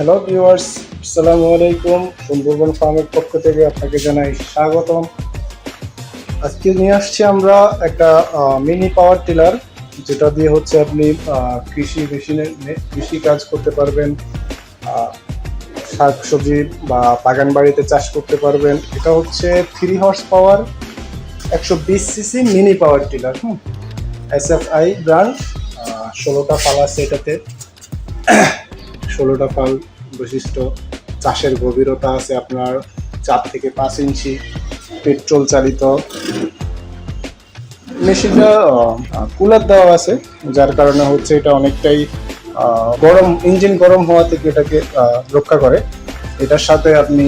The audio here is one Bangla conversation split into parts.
হ্যালো ভিউয়ার্স আসসালামু আলাইকুম সুন্দরবন ফার্মের পক্ষ থেকে আপনাকে জানাই স্বাগতম। আজকে নিয়ে আসছি আমরা একটা মিনি পাওয়ার টিলার যেটা দিয়ে হচ্ছে আপনি কৃষি মেশিনে কৃষি কাজ করতে পারবেন। আহ, শাকসবজি বা বাগান বাড়িতে চাষ করতে পারবেন। এটা হচ্ছে থ্রি হর্স পাওয়ার একশো বিশ সিসি মিনি পাওয়ার টিলার হুম। এস এফ আই ব্র্যান্ড ষোলোটা ফাল আছে এটাতে। ষোলোটা ফাল বৈশিষ্ট্য। চাষের গভীরতা আছে আপনার চার থেকে পাঁচ ইঞ্চি, পেট্রোল চালিত। মেশিনটা কুলার দেওয়া আছে, যার কারণে হচ্ছে এটা অনেকটাই গরম, ইঞ্জিন গরম হওয়া থেকে এটাকে রক্ষা করে। এটার সাথে আপনি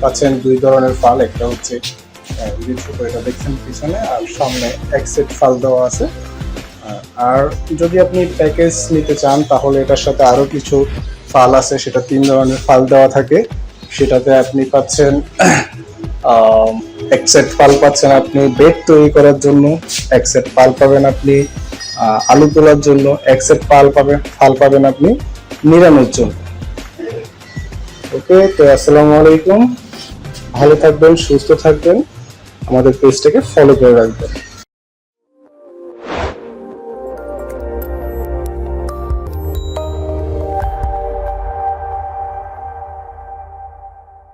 পাচ্ছেন দুই ধরনের ফাল। একটা হচ্ছে এটা দেখছেন পিছনে, আর সামনে এক সেট ফাল দেওয়া আছে। আর যদি আপনি প্যাকেজ নিতে চান তাহলে এটার সাথে আরও কিছু ফাল আছে। সেটা তিন ধরনের ফাল দেওয়া থাকে। সেটাতে আপনি পাচ্ছেন আহ, এক সেট ফাল পাচ্ছেন আপনি বেড তৈরি করার জন্য এক সেট ফাল পাবেন আপনি আলু তোলার জন্য এক সেট ফাল পাবেন ফাল পাবেন আপনি নিরানোর জন্য। ওকে তো আসসালামু আলাইকুম। ভালো থাকবেন সুস্থ থাকবেন। আমাদের পেজটাকে ফলো করে রাখবেন।